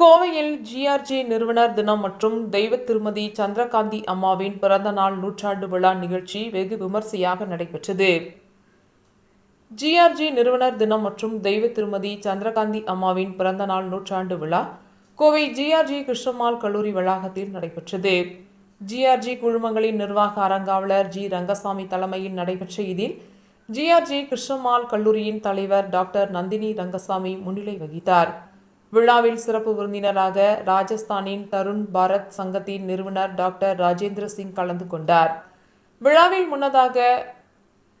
கோவையில் ஜிஆர்ஜி நிறுவனர் தினம் மற்றும் தெய்வ திருமதி சந்திரகாந்தி அம்மாவின் பிறந்த நாள் நூற்றாண்டு விழா நிகழ்ச்சி வெகு விமர்சையாக நடைபெற்றது. ஜிஆர்ஜி நிறுவனர் தினம் மற்றும் தெய்வ திருமதி சந்திரகாந்தி அம்மாவின் பிறந்த நாள் நூற்றாண்டு விழா கோவை ஜிஆர்ஜி கிருஷ்ணம்மாள் கல்லூரி வளாகத்தில் நடைபெற்றது. ஜிஆர்ஜி குழுமங்களின் நிர்வாக அறங்காவலர் ஜி ரங்கசாமி தலைமையில் நடைபெற்ற இதில் ஜிஆர்ஜி கிருஷ்ணம்மாள் கல்லூரியின் தலைவர் டாக்டர் நந்தினி ரங்கசாமி முன்னிலை வகித்தார். விழாவில் சிறப்பு விருந்தினராக ராஜஸ்தானின் தருண் பாரத் சங்கத்தின் நிறுவனர் டாக்டர் ராஜேந்திர சிங் கலந்து கொண்டார். விழாவில் முன்னதாக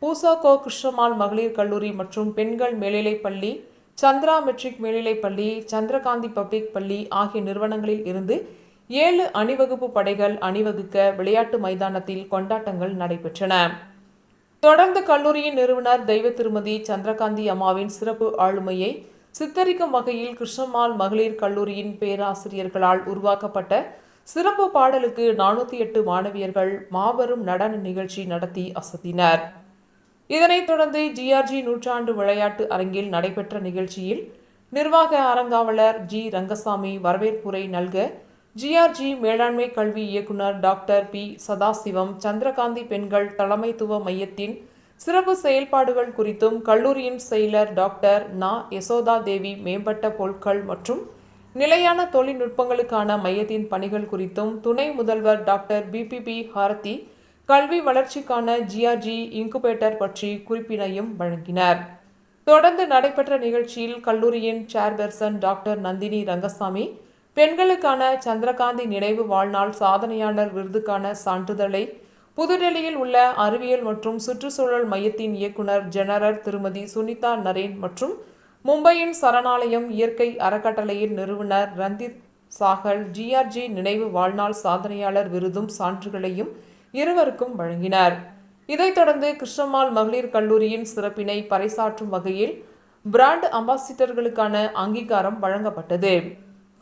பூசாகோ கிருஷ்ணமால் மகளிர் கல்லூரி மற்றும் பெண்கள் மேல்நிலைப் பள்ளி சந்திரா மெட்ரிக் மேல்நிலைப் பள்ளி சந்திரகாந்தி பப்ளிக் பள்ளி ஆகிய நிறுவனங்களில் இருந்து ஏழு அணிவகுப்பு படைகள் அணிவகுக்க விளையாட்டு மைதானத்தில் கொண்டாட்டங்கள் நடைபெற்றன. தொடர்ந்து கல்லூரியின் நிறுவனர் தெய்வ திருமதி சந்திரகாந்தி அம்மாவின் சிறப்பு ஆளுமையை சித்தரிக்கும் வகையில் கிருஷ்ணம்மாள் மகளிர் கல்லூரியின் பேராசிரியர்களால் உருவாக்கப்பட்ட சிறப்பு பாடலுக்கு நானூற்றி எட்டு மாணவியர்கள் மாபெரும் நடன நிகழ்ச்சி நடத்தி அசத்தினர். இதனைத் தொடர்ந்து ஜிஆர்ஜி நூற்றாண்டு விளையாட்டு அரங்கில் நடைபெற்ற நிகழ்ச்சியில் நிர்வாக அரங்காவலர் ஜி ரங்கசாமி வரவேற்புரை நல்க ஜிஆர்ஜி மேலாண்மை கல்வி இயக்குனர் டாக்டர் பி சதாசிவம் சந்திரகாந்தி பெண்கள் தலைமைத்துவ மையத்தின் சிறப்பு செயல்பாடுகள் குறித்தும் கல்லூரியின் செயலர் டாக்டர் நா. யசோதா தேவி மேம்பட்ட பொருட்கள் மற்றும் நிலையான தொழில்நுட்பங்களுக்கான மையத்தின் பணிகள் குறித்தும் துணை முதல்வர் டாக்டர் பிபிபி ஹாரதி கல்வி வளர்ச்சிக்கான ஜிஆர்ஜி இன்குபேட்டர் பற்றி குறிப்பினையும் வழங்கினர். தொடர்ந்து நடைபெற்ற நிகழ்ச்சியில் கல்லூரியின் சேர்பர்சன் டாக்டர் நந்தினி ரங்கசாமி பெண்களுக்கான சந்திரகாந்தி நினைவு வாழ்நாள் சாதனையாளர் விருதுக்கான சான்றிதழை புதுடெல்லியில் உள்ள அறிவியல் மற்றும் சுற்றுச்சூழல் மையத்தின் இயக்குனர் ஜெனரல் திருமதி சுனிதா நரேன் மற்றும் மும்பையின் சரணாலயம் இயற்கை அறக்கட்டளையின் நிறுவனர் ரந்தித் சாகல் ஜிஆர்ஜி நினைவு வாழ்நாள் சாதனையாளர் விருதும் சான்றுகளையும் இருவருக்கும் வழங்கினர். இதைத் தொடர்ந்து கிருஷ்ணம்மாள் மகளிர் கல்லூரியின் சிறப்பினை பறைசாற்றும் வகையில் பிராண்ட் அம்பாசிடர்களுக்கான அங்கீகாரம் வழங்கப்பட்டது.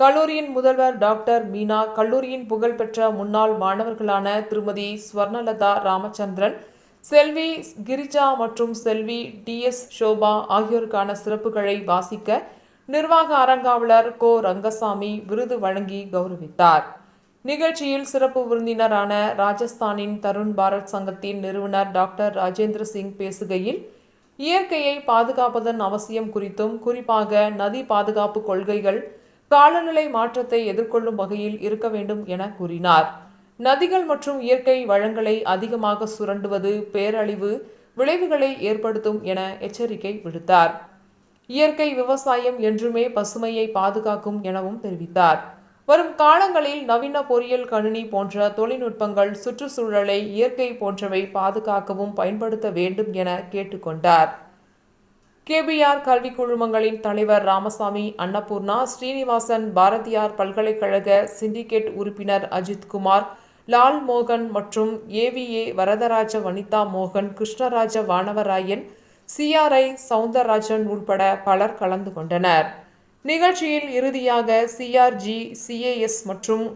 கல்லூரியின் முதல்வர் டாக்டர் மீனா கல்லூரியின் புகழ்பெற்ற முன்னாள் மாணவர்களான திருமதி ஸ்வர்ணலதா ராமச்சந்திரன் செல்வி கிரிஜா மற்றும் செல்வி டிஎஸ் ஷோபா ஆகியோருக்கான சிறப்புகளை வாசிக்க நிர்வாக அறங்காவலர் கோ. ரங்கசாமி விருது வழங்கி கௌரவித்தார். நிகழ்ச்சியில் சிறப்பு விருந்தினரான ராஜஸ்தானின் தருண் பாரத் சங்கத்தின் நிறுவனர் டாக்டர் ராஜேந்திர சிங் பேசுகையில் இயற்கையை பாதுகாப்பதன் அவசியம் குறித்தும் குறிப்பாக நதி பாதுகாப்பு கொள்கைகள் காலநிலை மாற்றத்தை எதிர்கொள்ளும் வகையில் இருக்க வேண்டும் என கூறினார். நதிகள் மற்றும் இயற்கை வளங்களை அதிகமாக சுரண்டுவது பேரழிவு விளைவுகளை ஏற்படுத்தும் என எச்சரிக்கை விடுத்தார். இயற்கை விவசாயம் என்றுமே பசுமையை பாதுகாக்கும் எனவும் தெரிவித்தார். வரும் காலங்களில் நவீன பொறியியல் கணினி போன்ற தொழில்நுட்பங்கள் சுற்றுச்சூழலை இயற்கை போன்றவை பாதுகாக்கவும் பயன்படுத்த வேண்டும் என கேட்டுக்கொண்டார். கேபிஆர் கல்வி குழுமங்களின் தலைவர் ராமசாமி அன்னபூர்ணா ஸ்ரீனிவாசன் பாரதியார் பல்கலைக்கழக சிண்டிகேட் உறுப்பினர் அஜித்குமார் லால் மோகன் மற்றும் ஏவிஏ வரதராஜ வனிதா மோகன் கிருஷ்ணராஜ வானவராயன் சிஆர்ஐ சவுந்தரராஜன் உட்பட பலர் கலந்து கொண்டனர். நிகழ்ச்சியில் இறுதியாக சிஆர்ஜி சிஏஎஸ் மற்றும்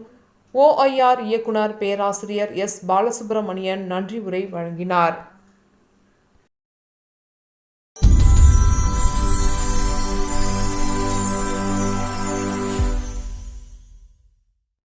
ஓஐஆர் இயக்குனர் பேராசிரியர் எஸ். பாலசுப்பிரமணியன் நன்றி உரை வழங்கினார்.